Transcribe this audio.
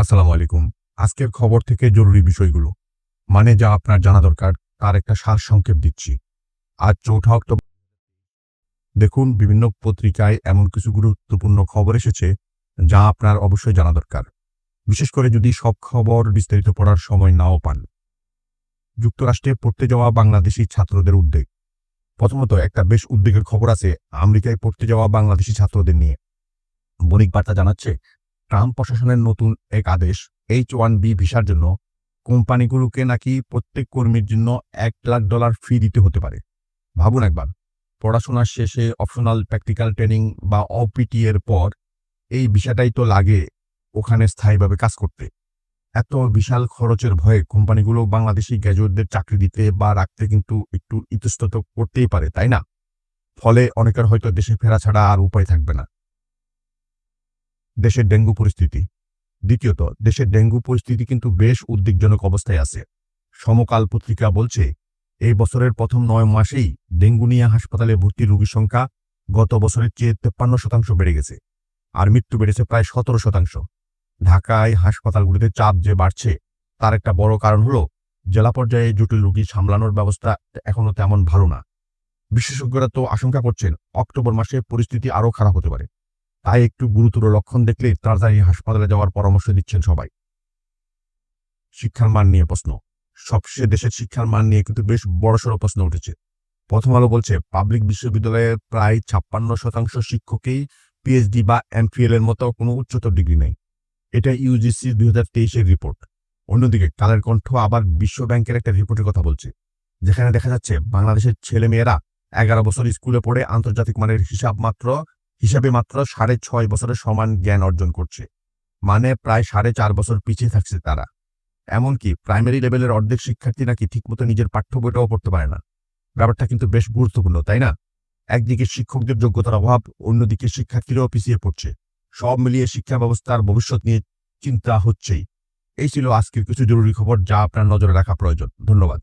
আসসালামু আলাইকুম। আজকের খবর থেকে জরুরি বিষয়গুলো। মানে যা আপনার জানা দরকার, তার একটা সার সংক্ষেপ দিচ্ছি। আজ চৌঠা অক্টোবর। দেখুন, বিভিন্ন পত্রিকায় এমন কিছু গুরুত্বপূর্ণ খবর এসেছে, যা আপনার অবশ্যই জানা দরকার। বিশেষ করে যদি সব খবর বিস্তারিত পড়ার সময় নাও পান। যুক্তরাষ্ট্রে পড়তে যাওয়া বাংলাদেশি ছাত্রদের উদ্বেগ। প্রথমত, একটা বেশ উদ্বেগের খবর আছে, আমেরিকায় পড়তে যাওয়া বাংলাদেশি ছাত্রদের নিয়ে। বণিক বার্তা জানাচ্ছে ট্রাম্প প্রশাসনের নতুন এক আদেশ এইচ ওয়ান বি ভিসার জন্য কোম্পানিগুলোকে নাকি প্রত্যেক কর্মীর জন্য এক লাখ ডলার ফি দিতে হতে পারে। ভাবুন একবার পড়াশোনার শেষে অপশনাল প্র্যাকটিক্যাল ট্রেনিং বা অপিটি এর পর এই বিষয়টাই তো লাগে ওখানে স্থায়ীভাবে কাজ করতে। এত বিশাল খরচের ভয়ে কোম্পানিগুলো বাংলাদেশি গ্র্যাজুয়েটদের চাকরি দিতে বা রাখতে কিন্তু একটু ইতস্তত করতেই পারে, তাই না? ফলে অনেকের হয়তো দেশে ফেরা ছাড়া আর উপায় থাকবে না। দেশের ডেঙ্গু পরিস্থিতি। দ্বিতীয়ত, দেশের ডেঙ্গু পরিস্থিতি কিন্তু বেশ উদ্বেগজনক অবস্থায় আছে। সমকাল পত্রিকা বলছে, এই বছরের প্রথম নয় মাসেই ডেঙ্গু নিয়ে হাসপাতালে ভর্তি রোগীর সংখ্যা গত বছরের চেয়ে তেপ্পান্ন শতাংশ বেড়ে গেছে আর মৃত্যু বেড়েছে প্রায় সতেরো শতাংশ। ঢাকায় হাসপাতালগুলিতে চাপ যে বাড়ছে, তার একটা বড় কারণ হলো, জেলা পর্যায়ে জটিল রোগী সামলানোর ব্যবস্থা এখনও তেমন ভালো না। বিশেষজ্ঞরা তো আশঙ্কা করছেন, অক্টোবর মাসে পরিস্থিতি আরও খারাপ হতে পারে। তাই একটু গুরুতর লক্ষণ দেখলে তাড়াতাড়ি হাসপাতালে যাওয়ার পরামর্শ দিচ্ছেন সবাই। শিক্ষার মান নিয়ে প্রশ্ন। সবশেষে দেশের শিক্ষার মান নিয়ে কিন্তু বেশ বড়সড় প্রশ্ন উঠেছে। প্রথম আলো বলছে, পাবলিক বিশ্ববিদ্যালয়ের প্রায় ছাপ্পান্ন শতাংশ শিক্ষকেই পিএইচডি বা এমফিএল এর মতো কোনো উচ্চতর ডিগ্রি নেই। এটা ইউজিসি দুই হাজার তেইশের রিপোর্ট অন্যদিকে, কালের কণ্ঠ আবার বিশ্ব ব্যাংকের একটা রিপোর্টের কথা বলছে, যেখানে দেখা যাচ্ছে বাংলাদেশের ছেলে মেয়েরা এগারো বছর স্কুলে পড়ে আন্তর্জাতিক মানের হিসাব মাত্র হিসাবে মাত্র সাড়ে ছয় বছরের সমান জ্ঞান অর্জন করছে। মানে প্রায় সাড়ে চার বছর পিছিয়ে থাকছে তারা। এমনকি প্রাইমারি লেভেলের অর্ধেক শিক্ষার্থী নাকি ঠিকমতো নিজের পাঠ্য বইটাও পড়তে পারে না। ব্যাপারটা কিন্তু বেশ গুরুত্বপূর্ণ, তাই না? একদিকে শিক্ষকদের যোগ্যতার অভাব, অন্যদিকে শিক্ষার্থীরাও পিছিয়ে পড়ছে। সব মিলিয়ে শিক্ষা ব্যবস্থার ভবিষ্যৎ নিয়ে চিন্তা হচ্ছেই। এই ছিল আজকের কিছু জরুরি খবর যা আপনার নজরে রাখা প্রয়োজন। ধন্যবাদ।